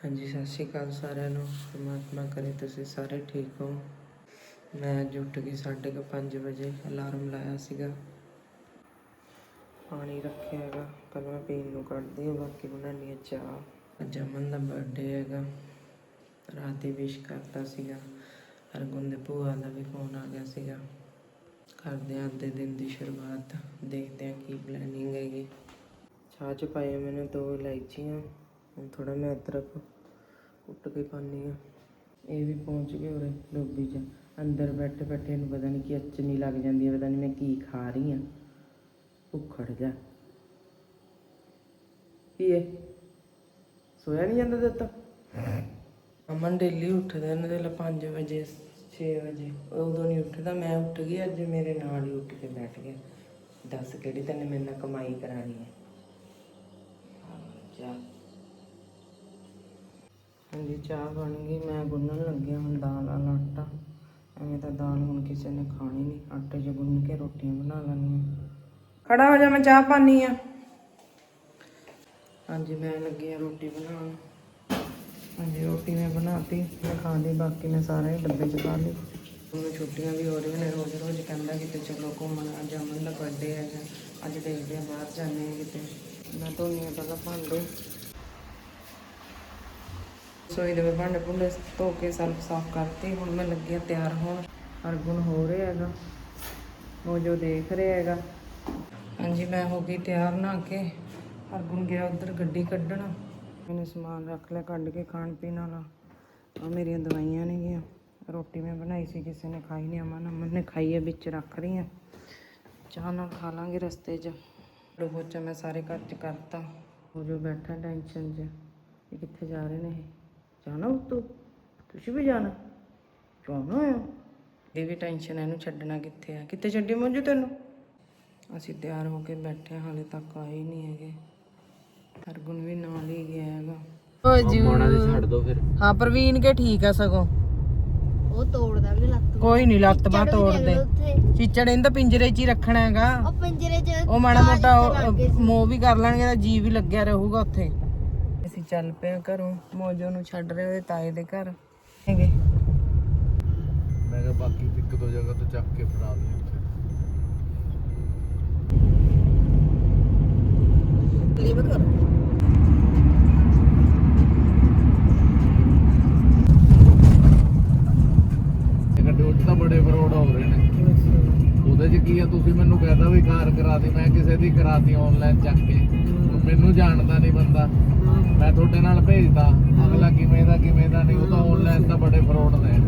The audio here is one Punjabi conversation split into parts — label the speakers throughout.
Speaker 1: ਹਾਂਜੀ, ਸਤਿ ਸ਼੍ਰੀ ਅਕਾਲ ਸਾਰਿਆਂ ਨੂੰ। ਪਰਮਾਤਮਾ ਕਰੇ ਤੁਸੀਂ ਸਾਰੇ ਠੀਕ ਹੋ। ਮੈਂ ਅੱਜ ਉੱਠ ਕੇ ਸਾਢੇ ਕੁ ਪੰਜ ਵਜੇ ਅਲਾਰਮ ਲਾਇਆ ਸੀਗਾ। ਪਾਣੀ ਰੱਖਿਆ ਹੈਗਾ ਪਹਿਲਾਂ ਮੈਂ ਪੀਣ ਨੂੰ ਕੱਢਦੀ ਹਾਂ, ਬਾਕੀ ਬਣਾਉਣੀ ਹੈ ਚਾਹ। ਅੱਜ ਅਮਨ ਦਾ ਬਰਥਡੇ ਹੈਗਾ। ਰਾਤ ਹੀ ਵਿਸ਼ ਕਰਤਾ ਸੀਗਾ। ਹਰਗੁਣ ਦੇ ਭੂਆ ਦਾ ਵੀ ਫੋਨ ਆ ਗਿਆ ਸੀਗਾ। ਕਰਦੇ ਹਾਂ ਦੇ ਦਿਨ ਦੀ ਸ਼ੁਰੂਆਤ, ਦੇਖਦੇ ਹਾਂ ਕੀ ਪਲੈਨਿੰਗ ਹੈਗੀ। ਚਾਹ ਚ ਪਾਏ ਮੈਨੂੰ ਦੋ ਇਲਾਇਚੀਆਂ। ਥੋੜਾ ਮੈਂ ਅਦਰਕ ਕੁੱਟ ਕੇ ਪਾਉਂਦੀ ਆ ਇਹ ਵੀ ਪਹੁੰਚ ਗਏ ਉਰੇ ਡੋਬੀ ਚ। ਅੰਦਰ ਬੈਠੇ ਬੈਠੇ ਨੂੰ ਪਤਾ ਨਹੀਂ ਕਿ ਅਚਨੀ ਲੱਗ ਜਾਂਦੀ ਹੈ, ਪਤਾ ਨਹੀਂ ਮੈਂ ਕੀ ਖਾ ਰਹੀ ਆ ਭੁੱਖੜ ਜਾ ਕੀ ਹੈ ਸੋਇਆ ਨਹੀਂ ਜਾਂਦਾ ਦਿੱਤਾ ਅਮਨ ਡੇਲੀ ਉੱਠਦਾ ਇਹਨਾਂ ਦੇ ਲ 5 ਵਜੇ 6 ਵਜੇ। ਉਦੋਂ ਨਹੀਂ ਉੱਠਦਾ, ਮੈਂ ਉੱਠ ਗਈ, ਅੱਜ ਮੇਰੇ ਨਾਲ ਹੀ ਉੱਠ ਕੇ ਬੈਠ ਗਿਆ। ਦੱਸ ਕਿਹੜੀ ਤੈਨੇ ਮੇਰੇ ਨਾਲ ਕਮਾਈ ਕਰਾਣੀ ਹੈ? ਚਾਹ ਹਾਂਜੀ, ਚਾਹ ਬਣ ਗਈ। ਮੈਂ ਗੁੰਨਣ ਲੱਗਿਆ ਹੁਣ ਦਾਲ ਵਾਲਾ ਆਟਾ। ਐਵੇਂ ਤਾਂ ਦਾਲ ਹੁਣ ਕਿਸੇ ਨੇ ਖਾਣੀ ਨਹੀਂ। ਆਟੇ 'ਚ ਗੁੰਨ ਕੇ ਰੋਟੀਆਂ ਬਣਾ ਲੈਣੀਆਂ ਖੜਾ ਹੋ ਜਾ, ਮੈਂ ਚਾਹ ਪਾਣੀ ਆ ਹਾਂਜੀ, ਮੈਂ ਲੱਗੀ ਆ ਰੋਟੀ ਬਣਾਉਣ। ਹਾਂਜੀ, ਰੋਟੀ ਮੈਂ ਬਣਾਤੀ। ਮੈਂ ਖਾਂਦੀ, ਬਾਕੀ ਮੈਂ ਸਾਰਾ ਹੀ ਡੱਬੇ 'ਚ ਪਾ ਲਈ। ਹੁਣ ਛੁੱਟੀਆਂ ਵੀ ਹੋ ਰਹੀਆਂ ਨੇ। ਰੋਜ਼ ਰੋਜ਼ ਕਹਿੰਦਾ ਕਿਤੇ ਚਲੋ ਘੁੰਮਣ ਅੱਜ ਅਮਨ ਦਾ ਬਰਥਡੇ ਹੈਗਾ। ਅੱਜ ਦੇਖਦੇ ਆ ਬਾਹਰ ਜਾਂਦੇ ਆ ਕਿਤੇ। ਮੈਂ ਧੋਨੀ ਆ ਪਹਿਲਾਂ ਭਾਂਡੇ ਸੋਈ ਦੇ ਭਾਂਡੇ ਭੁੰਡੇ ਧੋ ਕੇ ਸਲਫ ਸਾਫ਼ ਕਰਤੀ, ਹੁਣ ਮੈਂ ਲੱਗਿਆ ਤਿਆਰ ਹੋਣ। ਅਰਗੁਣ ਹੋ ਰਿਹਾ ਹੈਗਾ। ਉਹ ਜੋ ਦੇਖ ਰਿਹਾ ਹੈਗਾ। ਹਾਂਜੀ, ਮੈਂ ਹੋ ਗਈ ਤਿਆਰ ਨਾ ਕੇ। ਅਰਗੁਣ ਗਿਆ ਉਧਰ ਗੱਡੀ ਕੱਢਣ। ਮੈंने ਸਮਾਨ ਰੱਖ ਲਿਆ, ਕੱਢ ਕੇ ਖਾਣ ਪੀਣ ਵਾਲਾ। ਆ ਮੇਰੀਆਂ ਦਵਾਈਆਂ ਨੇਗੀਆਂ ਰੋਟੀ ਮੈਂ ਬਣਾਈ ਸੀ, ਕਿਸੇ ਨੇ ਖਾਈ ਨਹੀਂ ਅਮਨ ਅਮਨ ਨੇ ਖਾਈ ਹੈ ਵਿੱਚ ਰੱਖ ਰਹੀ ਆ। ਚਾਹ ਨਾਲ ਖਾ ਲਾਂਗੇ ਰਸਤੇ 'ਚ। ਲੋਚਾ ਮੈਂ ਸਾਰੇ ਘਰ 'ਚ ਕਰਤਾ। ਉਹ ਜੋ ਬੈਠਾ ਟੈਨਸ਼ਨ 'ਚ, ਇਹ ਕਿੱਥੇ ਜਾ ਰਹੇ ਨੇ ਇਹ? ਜਾਣਾ ਤੂੰ ਤੁਸੀਂ ਵੀ ਜਾਣਾ? ਜਾਣਾ ਆ ਇਹ ਵੀ ਟੈਨਸ਼ਨ ਹੈ ਇਹਨੂੰ ਛੱਡਣਾ ਕਿੱਥੇ ਆ? ਕਿੱਥੇ ਛੱਡੀ ਮੰਜੂ ਤੈਨੂੰ? ਅਸੀਂ ਤਿਆਰ ਹੋ ਕੇ ਬੈਠੇ ਹਾਂ, ਹਾਲੇ ਤੱਕ ਆਏ ਨਹੀਂ ਹੈਗੇ। ਹਰਗੁਣ ਵੀ ਨਾਲ ਹੀ ਗਿਆ ਹੈਗਾ।
Speaker 2: ਛੱਡ ਦੋ ਫਿਰ।
Speaker 1: ਹਾਂ ਪ੍ਰਵੀਨ ਕੇ ਠੀਕ ਆ ਸਗੋਂ।
Speaker 3: ਉਹ ਤੋੜਦਾ ਵੀ ਨੀ ਲੱਤ
Speaker 1: ਕੋਈ ਨਹੀਂ ਲੱਤ ਬਾਹ ਤੋੜਦੇ।
Speaker 3: ਉੱਥੇ।
Speaker 1: ਚੀਚੜ ਇਹਨੂੰ ਤਾਂ ਪਿੰਜਰੇ 'ਚ ਹੀ ਰੱਖਣਾ ਹੈਗਾ।
Speaker 3: ਉਹ ਪਿੰਜਰੇ 'ਚ
Speaker 1: ਉਹ ਮਾੜਾ ਮੋਟਾ ਉਹ- ਮੋਹ ਵੀ ਕਰ ਲੈਣਗੇ ਤਾਂ ਜੀ ਵੀ ਲੱਗਿਆ ਰਹੂਗਾ ਉੱਥੇ। ਚੱਲ ਪਏ ਹਾਂ ਘਰੋਂ ਮੋਜੋ ਨੂੰ ਛੱਡ ਰਹੇ ਉਹਦੇ ਤਾਏ ਦੇ ਘਰ। ਹੈਗੇ?
Speaker 2: ਮੈਂ ਕਿਹਾ ਬਾਕੀ ਇੱਕ ਦੋ ਜਗ੍ਹਾ ਤੋਂ ਚੱਕ ਕੇ ਫੜਾ ਦਿਆਂ ਉੱਥੇ।
Speaker 1: ਲੀਵ ਕਰ।
Speaker 2: ਤਾਂ ਬੜੇ ਫਰੋਡ ਹੋ ਰਹੇ ਨੇ। ਉਹਦੇ 'ਚ ਕੀ ਆ ਤੁਸੀਂ ਮੈਨੂੰ ਕਹਿਦਾ ਵੀ ਕਾਰ ਕਰਾ ਦੀ ਮੈਂ ਕਿਸੇ ਦੀ ਕਰਾਤੀ ਆਨਲਾਈਨ ਚੱਕ ਕੇ। ਮੈਨੂੰ ਜਾਣਦਾ ਨਹੀਂ ਬੰਦਾ। ਮੈਂ ਤੁਹਾਡੇ ਨਾਲ ਭੇਜਦਾ। ਅਗਲਾ ਕਿਵੇਂ ਦਾ ਕਿਵੇਂ ਦਾ ਨਹੀਂ ਉਹ ਤਾਂ ਆਨਲਾਈਨ ਤਾਂ ਬੜੇ ਫਰੋਡ ਨੇ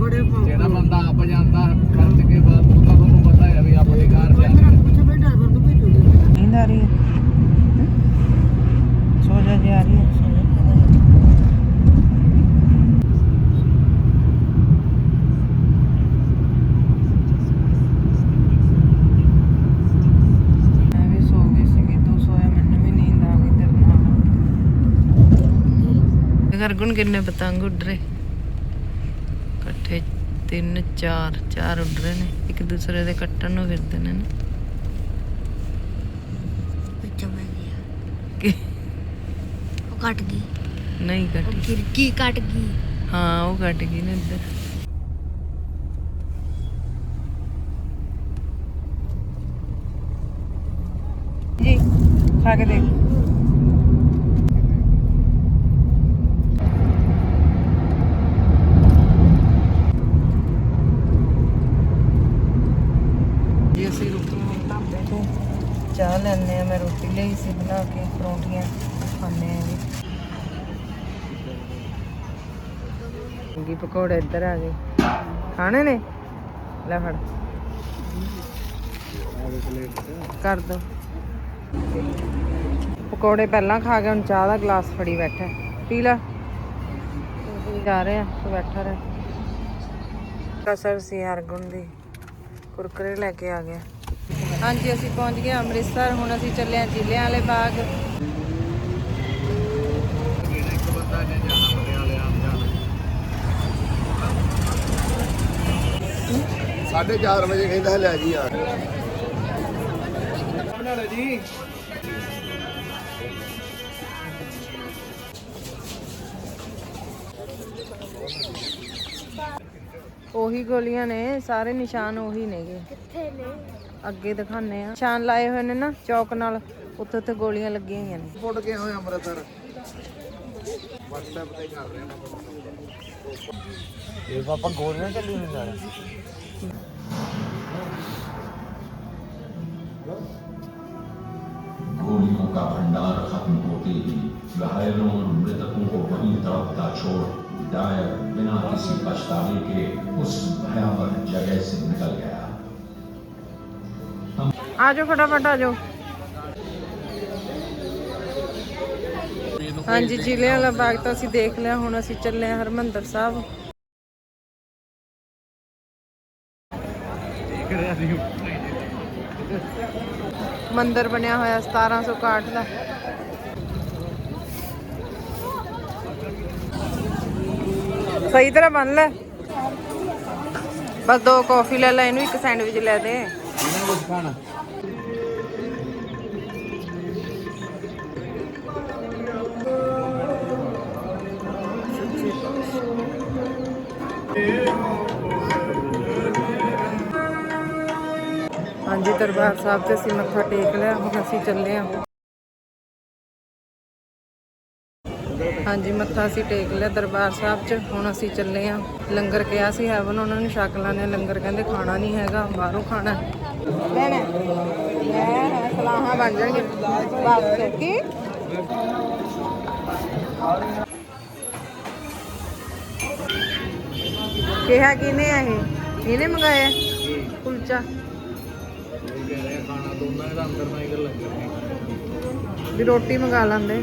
Speaker 1: ਬੜੇ
Speaker 2: ਜਿਹੜਾ ਬੰਦਾ ਆਪ ਜਾਂਦਾ ਖਰਚ ਕੇ ਬਾਅਦ ਉਹ ਤਾਂ ਤੁਹਾਨੂੰ ਪਤਾ ਹੈ ਵੀ ਆਪਣੀ ਕਾਰ ਜਾਂਦੀ ਹੈ
Speaker 1: ਨੀਂਦ ਆ ਰਹੀ ਹੈ ਸੋ ਜਾ ਜੀ ਆ ਰਹੀ ਹੈ ਮੈਂ ਵੀ ਸੋ ਗਈ ਸੀਗੀ ਤੂੰ ਸੋਇਆ ਮੈਨੂੰ ਵੀ ਨੀਂਦ ਆ ਗਈ ਤੇਰੇ ਨਾਲ ਗਰਗੁਣ ਕਿੰਨੇ ਪਤੰਗ ਉੱਡ ਰਹੇ? ਇਕੱਠੇ ਤਿੰਨ ਚਾਰ ਚਾਰ ਉੱਡ ਰਹੇ ਨੇ। ਇੱਕ ਦੂਸਰੇ ਦੇ ਕੱਟਣ ਨੂੰ ਫਿਰਦੇ ਨੇ ਨਾ।
Speaker 3: ਵਿੱਚੋਂ ਮੈਂ ਗਿਆ। ਉਹ ਕੱਟ ਗਈ।
Speaker 1: ਨਹੀਂ
Speaker 3: ਉਹ
Speaker 1: ਕੱਟੀ
Speaker 3: ਖਿੜਕੀ ਕੱਟ ਗਈ?
Speaker 1: ਹਾਂ ਉਹ ਕੱਟ ਗਈ ਨਾ ਇੱਧਰ। ਜੀ ਖਾ ਕੇ ਦੇਖ ਜੀ ਅਸੀਂ ਰੁਕੇ ਹਾਂ ਢਾਬੇ ਤੇ ਚਾਹ ਲੈਣੇ ਆ, ਮੈਂ ਰੋਟੀ ਲਈ ਸੀ ਬਣਾ ਕੇ, ਪਰੌਂਠੀਆਂ ਖਾਣੇ ਆ ਜੀ। ਕੀ ਪਕੌੜੇ ਇੱਧਰ ਆ ਗਏ। ਖਾਣੇ ਨੇ? ਲੈ ਫੜ। ਕਰ ਦੋ। ਪਕੌੜੇ ਪਹਿਲਾਂ ਖਾ ਕੇ, ਹੁਣ ਚਾਹ ਦਾ ਗਲਾਸ ਫੜੀ ਬੈਠਾ। ਹੈ। ਪੀ ਲੈ। ਜਾ ਰਹੇ ਆ ਤੂੰ ਬੈਠਾ ਰਹਿ। ਕਸਰ ਸੀ ਹਰਗੁਣ ਦੀ ਕੁਰਕਰੇ ਲੈ ਕੇ ਆ ਗਿਆ। ਹਾਂਜੀ ਅਸੀਂ ਪਹੁੰਚ ਗਏ ਅੰਮ੍ਰਿਤਸਰ ਹੁਣ ਅਸੀਂ ਚੱਲੇ ਆ ਜ਼ਿਲ੍ਹਿਆਂ ਵਾਲੇ ਬਾਗ।
Speaker 2: ਜਾਣਾ
Speaker 4: 4:30 ਵਜੇ ਕਹਿੰਦਾ ਲੈ ਜੀ ਆ।
Speaker 2: ਬਣਾ ਲਓ ਜੀ
Speaker 1: ਉਹੀ ਗੋਲੀਆਂ ਨੇ ਸਾਰੇ ਨਿਸ਼ਾਨ ਉਹੀ ਨੇਗੇ।
Speaker 3: ਕਿੱਥੇ ਨੇ?
Speaker 1: ਅੱਗੇ ਦਿਖਾਣੇ ਆ ਨਿਸ਼ਾਨ ਲਾਏ ਹੋਏ ਨੇ ਨਾ ਚੌਕ ਨਾਲ ਉੱਥੇ ਉੱਥੇ ਗੋਲੀਆਂ ਲੱਗੀਆਂ ਹੋਈਆਂ ਨੇ
Speaker 2: ਫੁੱਟ ਗਏ ਹੋਏ ਅੰਮ੍ਰਿਤਸਰ WhatsApp ਤੇ ਕਰ ਰਹੇ ਨੇ ਇਹ ਪਾਪਾ ਗੋਲੀਆਂ ਚੱਲੀ ਨਹੀਂ ਜਾਣਾ
Speaker 5: गोलियों का भंडार खत्म होते ही घायलों और मृतकों को वहीं तड़पता छोड़ डायर बिना किसी पछतावे के उस भयावह जगह से निकल गया
Speaker 1: ਆ ਜਾਓ ਫਟਾਫਟ ਆ ਜਾਓ ਹਾਂਜੀ, ਜ਼ਿਲ੍ਹੇ ਵਾਲਾ ਬਾਗ ਤਾਂ ਅਸੀਂ ਦੇਖ ਲਿਆ, ਹੁਣ ਅਸੀਂ ਚੱਲੇ ਹਾਂ ਹਰਮੰਦਰ ਸਾਹਿਬ।
Speaker 2: ਦੇਖ
Speaker 1: ਬਣਿਆ ਹੋਇਆ 1761 ਦਾ। ਸਹੀ ਤਰ੍ਹਾਂ ਬਣ ਲੈ। ਬਸ ਦੋ ਕੌਫੀ ਲੈ ਲੈ, ਇਹਨੂੰ ਇੱਕ ਸੈਂਡਵਿਚ ਲੈ ਦੇ।
Speaker 2: ਇਹਨਾਂ ਕੁਝ ਖਾਣਾ।
Speaker 1: ਹਾਂਜੀ, ਦਰਬਾਰ ਸਾਹਿਬ ਤੇ ਅਸੀਂ ਮੱਥਾ ਟੇਕ ਲਿਆ, ਹੁਣ ਅਸੀਂ ਚੱਲੇ ਆ ਹਾਂਜੀ, ਮੱਥਾ ਅਸੀਂ ਟੇਕ ਲਿਆ ਦਰਬਾਰ ਸਾਹਿਬ 'ਚ, ਹੁਣ ਅਸੀਂ ਚੱਲੇ ਹਾਂ। ਲੰਗਰ ਕਿਹਾ ਸੀ ਹੈਵਨ, ਉਹਨਾਂ ਨੂੰ ਛਕ ਲਾਣੇ ਲੰਗਰ ਕਹਿੰਦੇ ਖਾਣਾ ਨਹੀਂ ਹੈਗਾ, ਬਾਹਰੋਂ ਖਾਣਾ। ਲੈਣਾ ਲੈ ਸਲਾਹਾਂ ਬਣ ਜਾਣਗੇ ਬਸ ਕੀ? ਕਿਹਾ ਕਿਨੇ ਆ ਇਹ? ਇਹਨੇ ਮੰਗਾਇਆ? ਕੁਲਚਾ।
Speaker 2: ਦੋਨਾਂ ਦਾ ਅੰਦਰ ਨਾ ਇਧਰ ਲੰਗਰ
Speaker 1: ਵੀ ਰੋਟੀ ਮੰਗਾ ਲੈਂਦੇ।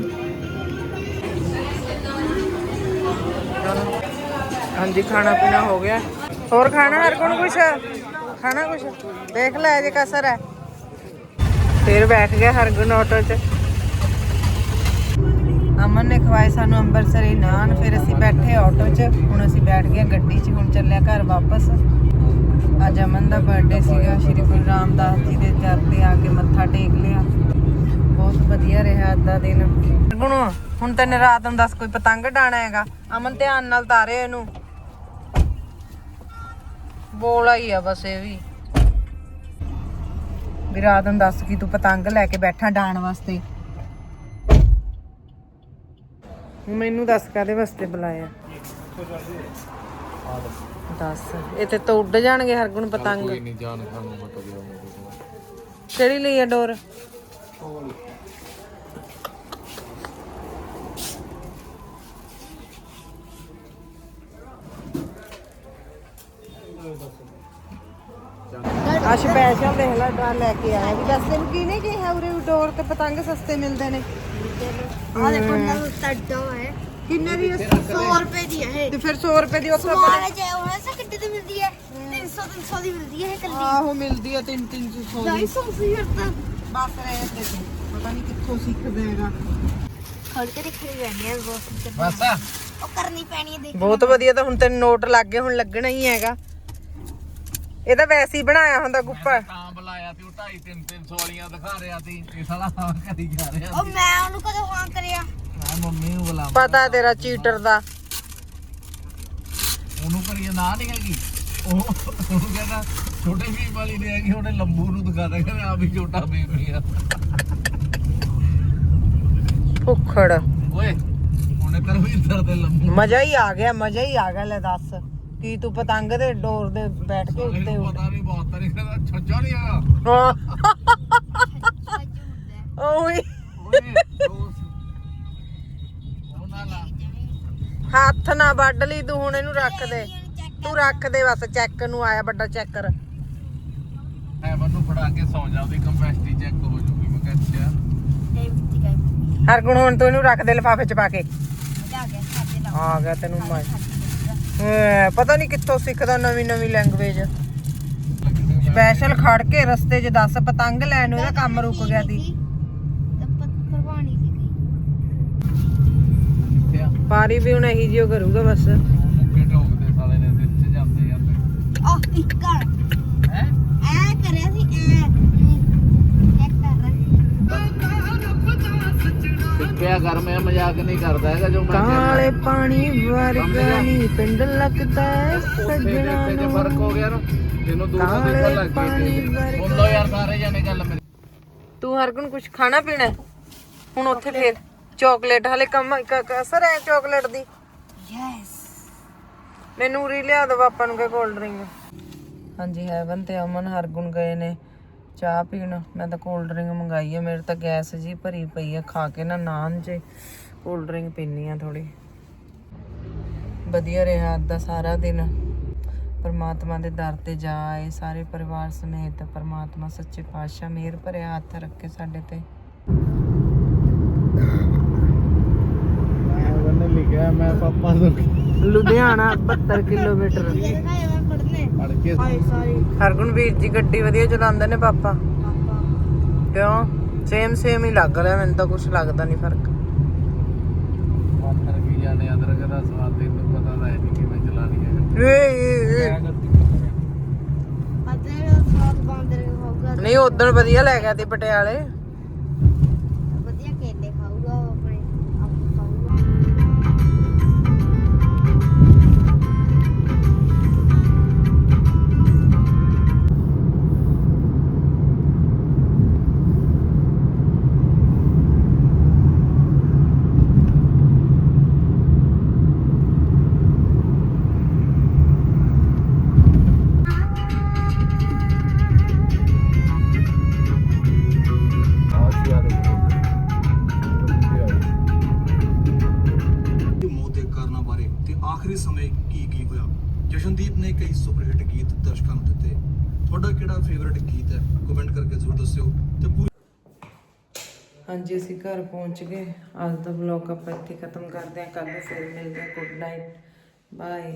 Speaker 1: ਹਾਂਜੀ ਖਾਣਾ ਪੀਣਾ ਹੋ ਗਿਆ। ਹੋਰ ਖਾਣਾ, ਹਰ ਕੋਣ ਕੁਛ? ਖਾਣਾ ਕੁਛ? ਦੇਖ ਲੈ ਜੇ ਕਸਰ ਹੈ। ਫਿਰ ਬੈਠ ਗਿਆ ਹਰਗੁਣ ਆਟੋ 'ਚ। ਅਮਨ ਨੇ ਖਵਾਏ ਸਾਨੂੰ ਅੰਮ੍ਰਿਤਸਰੀ ਨਾਨ, ਫਿਰ ਅਸੀਂ ਬੈਠੇ ਆਟੋ 'ਚ। ਹੁਣ ਅਸੀਂ ਬੈਠ ਗਏ ਗੱਡੀ 'ਚ, ਹੁਣ ਚੱਲਿਆ ਘਰ ਵਾਪਸ। ਅੱਜ ਅਮਨ ਦਾ ਬਰਥਡੇ ਸੀਗਾ, ਸ਼੍ਰੀ ਗੁਰੂ ਰਾਮਦਾਸ ਜੀ ਦੇ ਦਰ ਤੇ ਆ ਕੇ ਮੱਥਾ ਟੇਕ ਲਿਆ। ਬਹੁਤ ਵਧੀਆ ਰਿਹਾ ਅੱਜ ਦਾ ਦਿਨ। ਗੁਣ ਹੁਣ ਤੈਨੂੰ ਰਾਤ ਨੂੰ ਦੱਸ ਕੋਈ ਪਤੰਗ ਡਾਣਾ ਹੈਗਾ? ਅਮਨ ਧਿਆਨ ਨਾਲ ਤਾਰੇ ਇਹਨੂੰ। ਬੋਲਾ ਹੀ ਆ ਬਸ ਇਹ ਵੀ। ਵੀ ਰਾਤ ਨੂੰ ਦੱਸ ਕੀ ਤੂੰ ਪਤੰਗ ਲੈ ਕੇ ਬੈਠਾ ਡਾਣ ਵਾਸਤੇ। ਮੈਨੂੰ ਦੱਸ ਕਾਦੇ ਵਾਸਤੇ ਬੁਲਾਇਆ? ਦੱਸ ਇਹ ਤੇ ਉੱਡ ਜਾਣਗੇ ਹਰਗੁਣ ਪਤੰਗ।
Speaker 2: ਕੋਈ ਨਹੀਂ ਜਾਨ ਖਾਨੂੰ ਮਤ ਗਿਆ
Speaker 1: ਕਿਹੜੀ ਲਈ ਆ ਡੋਰ? ਆ ਸਪੈਸ਼ਲ ਦੇਖ ਲੈ ਡੋਰ ਲੈ ਕੇ ਆਇਆ। ਵੀ ਦੱਸ ਤੈਨੂੰ ਕਿਹਨੇ ਕਿਹਾ ਉਰੇ ਡੋਰ ਤੇ ਪਤੰਗ ਸਸਤੇ ਮਿਲਦੇ ਨੇ?
Speaker 3: ਆ ਦੇਖੋ ਨਾ ਤੱਡਾ ਹੈ।
Speaker 1: ਕਿੰਨੇ ਦੀ
Speaker 3: 100 ਰੁਪਏ ਦੀ ਹੈ
Speaker 1: ਤੇ ਫਿਰ 100 ਰੁਪਏ ਦੀ ਉੱਥੇ
Speaker 3: ਸਮਾਨ ਜੇ ਉਹ ਹੈ ਕਿੱਡੇ ਦੀ ਮਿਲਦੀ ਹੈ? 300 300 ਦੀ ਮਿਲਦੀ ਹੈ ਇਹ ਕੱਲੀ
Speaker 1: ਆਹੋ ਮਿਲਦੀ ਆ 3 300 ਦੀ।
Speaker 3: 250 ਸੀ ਹਰਤਾ
Speaker 1: ਬਸ ਰਹੇ ਤੇ ਤੂੰ ਪਤਾ ਨਹੀਂ ਕਿੱਥੋਂ ਸਿੱਖਦਾ ਹੈਗਾ।
Speaker 3: ਖੜ ਕੇ ਦੇਖਣੀ ਪੈਣੀ ਹੈ ਬਹੁਤ
Speaker 2: ਬਸ।
Speaker 3: ਉਹ ਕਰਨੀ ਪੈਣੀ ਹੈ ਦੇਖ
Speaker 1: ਬਹੁਤ ਵਧੀਆ ਤਾਂ ਹੁਣ ਤੈਨੂੰ ਨੋਟ ਲੱਗ ਗਏ ਹੁਣ ਲੱਗਣਾ ਹੀ ਹੈਗਾ। ਇਹ ਤਾਂ ਵੈਸੇ ਹੀ ਬਣਾਇਆ ਹੁੰਦਾ ਗੁੱਪਾ।
Speaker 2: ਤਾਂ ਬੁਲਾਇਆ ਤੇ ਉਹ 2.5 3 300 ਵਾਲੀਆਂ ਦਿਖਾ ਰਿਹਾ ਸੀ। ਇਹ ਸਾਲਾ ਹਾਂ ਕਰੀ ਜਾ ਰਿਹਾ
Speaker 3: ਉਹ ਮੈਂ ਉਹਨੂੰ ਕਦੋਂ ਹਾਂ ਕਰਿਆ?
Speaker 2: ਮੈਂ ਮੰਮੀ ਨੂੰ ਬੁਲਾ
Speaker 1: ਪਤਾ ਤੇਰਾ ਚੀਟਰ ਦਾ।
Speaker 2: ਉਹਨੂੰ ਕਰੀਏ ਨਾ ਨਹੀਂ ਹੈਗੀ ਉਹ ਉਹਨੂੰ ਕਹਿੰਦਾ ਛੋਟੇ ਵੀ ਵਾਲੀ ਨਹੀਂ ਹੈਗੀ ਉਹਨੇ ਲੰਬੂ ਨੂੰ ਦਿਖਾ ਦੇ ਕਹਿੰਦਾ ਆ ਵੀ ਛੋਟਾ ਬੇਬੀ ਆ।
Speaker 1: ਭੁੱਖੜ।
Speaker 2: ਓਏ ਉਹਨੇ ਤਰਵਿੰਦਰ ਦੇ ਲੰਬੂ।
Speaker 1: ਮਜ਼ਾ ਹੀ ਆ ਗਿਆ ਮਜ਼ਾ ਹੀ ਆ ਗਿਆ ਲੈ ਦੱਸ। ਕੀ ਤੂੰ ਪਤੰਗ ਦੇ ਡੋਰ ਦੇ ਬੈਠ ਕੇ ਉੱਤੇ ਉੱਡ
Speaker 2: ਪਤਾ ਨਹੀਂ ਬਹੁਤ ਤਰੀ ਕਹਿੰਦਾ ਛੱਜਾ ਨਹੀਂ ਹੈਗਾ
Speaker 1: ਹਾਂ।
Speaker 3: ਹੁੰਦਾ।
Speaker 1: ਹੱਥ ਨਾ ਵੱਢ ਲਈ ਤੂੰ ਹੁਣ ਇਹਨੂੰ ਰੱਖ ਦੇ। ਤੂੰ ਰੱਖ ਦੇ ਬਸ ਚੈੱਕ ਨੂੰ ਆਇਆ ਵੱਡਾ ਚੈੱਕਰ
Speaker 2: ਹੈਵਨ ਨੂੰ ਫੜਾ ਕੇ ਸੌ ਜਾ ਉਹਦੀ ਕੰਪੈਸਿਟੀ ਚੈੱਕ ਹੋ ਜੂਗੀ ਮੈਂ ਕਿਹਾ ਅੱਛਾ।
Speaker 3: ਇਹ ਵਿੱਚ ਗਈ
Speaker 1: ਹਰ ਗੁਣ ਹੁਣ ਤੂੰ ਇਹਨੂੰ ਰੱਖ ਦੇ ਲਿਫਾਫੇ ਚ ਪਾ ਕੇ।
Speaker 3: ਆ ਗਿਆ ਸਾਡੇ ਦਾ
Speaker 1: ਆ ਗਿਆ ਤੈਨੂੰ ਮੈਂ। ਪਤਾ ਨਹੀਂ ਕਿੱਥੋਂ ਸਿੱਖਦਾ ਨਵੀਂ ਨਵੀਂ ਲੈਂਗੁਏਜ ਸਪੈਸ਼ਲ ਖੜ ਕੇ ਰਸਤੇ 'ਚ ਦੱਸ ਪਤੰਗ ਲੈਣ ਨੂੰ ਇਹਦਾ ਕੰਮ ਰੁਕ ਗਿਆ ਸੀ
Speaker 3: ਪਰਵਾਣੀ ਸੀ
Speaker 2: ਕਿੱਥੇ ਆ
Speaker 1: ਪਾਰੀ ਵੀ ਹੁਣ ਇਹੀ ਜਿਹਾ ਕਰੂਗਾ ਬਸ।
Speaker 2: ਮੁੱਕੇ ਢੋਕਦੇ ਸਾਲੇ ਨੇ ਸਿਰ 'ਚ ਜਾਂਦੇ ਜਾਂਦੇ।
Speaker 3: ਉਹ ਇੱਕ ਕਰ
Speaker 2: ਹੈ?
Speaker 3: ਐ ਕਰਿਆ ਸੀ ਐ ਚੈੱਕ ਕਰ
Speaker 2: ਪਿਆ ਕਰ ਮੈਂ ਮਜ਼ਾਕ ਨਹੀਂ ਕਰਦਾ ਹੈਗਾ ਜੋ ਮੈਂ ਕਹਿੰਦਾ।
Speaker 1: ਕਾਲੇ ਪਾਣੀ ਵਰਗਾ ਨਹੀਂ ਪਿੰਡ ਲੱਗਦਾ ਹੈ ਸੱਜਣਾ
Speaker 2: ਜੇ
Speaker 1: ਨੂੰ।
Speaker 2: ਫ਼ਰਕ ਹੋ ਗਿਆ ਨਾ ਤੈਨੂੰ ਦੂਰ ਤੋਂ ਦੇਖਣ ਲੱਗ ਗਈ ਬੋਲੋ ਯਾਰ ਸਾਰੇ ਜਾਣੇ ਗੱਲ ਮੇਰੀ
Speaker 1: ਤੂੰ ਹਰਗੁਣ ਕੁਝ ਖਾਣਾ ਪੀਣਾ ਹੈ? ਹੁਣ ਉੱਥੇ ਫੇਰ। ਚਾਕਲੇਟ ਹਲੇ ਕਮ ਕ- ਕਸਰ ਹੈ ਚਾਕਲੇਟ ਦੀ?
Speaker 3: ਯੈਸ
Speaker 1: ਮੈਨੂੰ ਉਰੀ ਲਿਆ ਦੋ ਪਾਪਾ ਨੂੰ ਕਹ ਕੋਲਡ ਡਰਿੰਕ ਹਾਂਜੀ ਹੈਵਨ ਤੇ ਅਮਨ ਹਰਗੁਣ ਗਏ ਨੇ। ਚਾਹ ਪੀਣ ਮੈਂ ਤਾਂ ਕੋਲਡ ਡਰਿੰਕ ਮੰਗਾਈ ਹੈ ਮੇਰੇ ਤਾਂ ਗੈਸ ਜੀ ਭਰੀ ਪਈ ਹੈ ਖਾ ਕੇ ਨਾ ਨਾਨ ਜੇ। ਕੋਲਡ ਡਰਿੰਕ ਪੀਨੀ ਆ ਥੋੜੀ ਵਧੀਆ ਰਿਹਾ ਅੱਜ ਦਾ ਸਾਰਾ ਦਿਨ। ਪਰਮਾਤਮਾ ਦੇ ਦਰ ਤੇ ਜਾ ਆਏ ਸਾਰੇ ਪਰਿਵਾਰ ਸਮੇਤ। ਪਰਮਾਤਮਾ ਸੱਚੇ ਪਾਤਸ਼ਾਹ ਮਿਹਰ ਭਰਿਆ ਹੱਥ ਰੱਖੇ ਸਾਡੇ ਤੇ।
Speaker 2: ਗਿਆ ਮੈਂ ਪਾਪਾ ਤੋਂ
Speaker 1: ਲੁਧਿਆਣਾ 72 ਕਿਲੋਮੀਟਰ। ਹਰਗੁਣ ਵੀਰ ਜੀ ਗੱਡੀ ਵਧੀਆ ਚਲਾਉਂਦੇ ਨੇ ਪਾਪਾ। ਕਿਉਂ? ਸੇਮ ਸੇਮ ਹੀ ਲੱਗ ਰਿਹਾ ਮੈਨੂੰ ਤਾਂ ਕੁਝ ਲੱਗਦਾ ਨਹੀਂ ਫ਼ਰਕ।
Speaker 2: ਨਹੀਂ ਕਿਵੇਂ
Speaker 1: ਵਧੀਆ ਲੈ ਗਿਆ ਤੇ ਪਟਿਆਲੇ।
Speaker 6: ਆਖਰੀ ਸਮੇਂ ਕੀ ਕੀ ਹੋਇਆ? ਜਸ਼ਨਦੀਪ ਨੇ ਕਈ ਸੁਪਰਹਿੱਟ ਗੀਤ ਦਰਸ਼ਕਾਂ ਨੂੰ ਦਿੱਤੇ। ਤੁਹਾਡਾ ਕਿਹੜਾ ਫੇਵਰਿਟ ਗੀਤ ਹੈ? ਕਮੈਂਟ ਕਰਕੇ ਜ਼ਰੂਰ ਦੱਸਿਓ ਤੇ ਪੂਰੀ
Speaker 1: ਹਾਂਜੀ, ਅਸੀਂ ਘਰ ਪਹੁੰਚ ਗਏ। ਅੱਜ ਦਾ ਵਲੌਗ ਆਪਾਂ ਇੱਥੇ ਖਤਮ ਕਰਦੇ ਹਾਂ। ਕੱਲ ਨੂੰ ਫਿਰ ਮਿਲਦੇ ਹਾਂ। Good night bye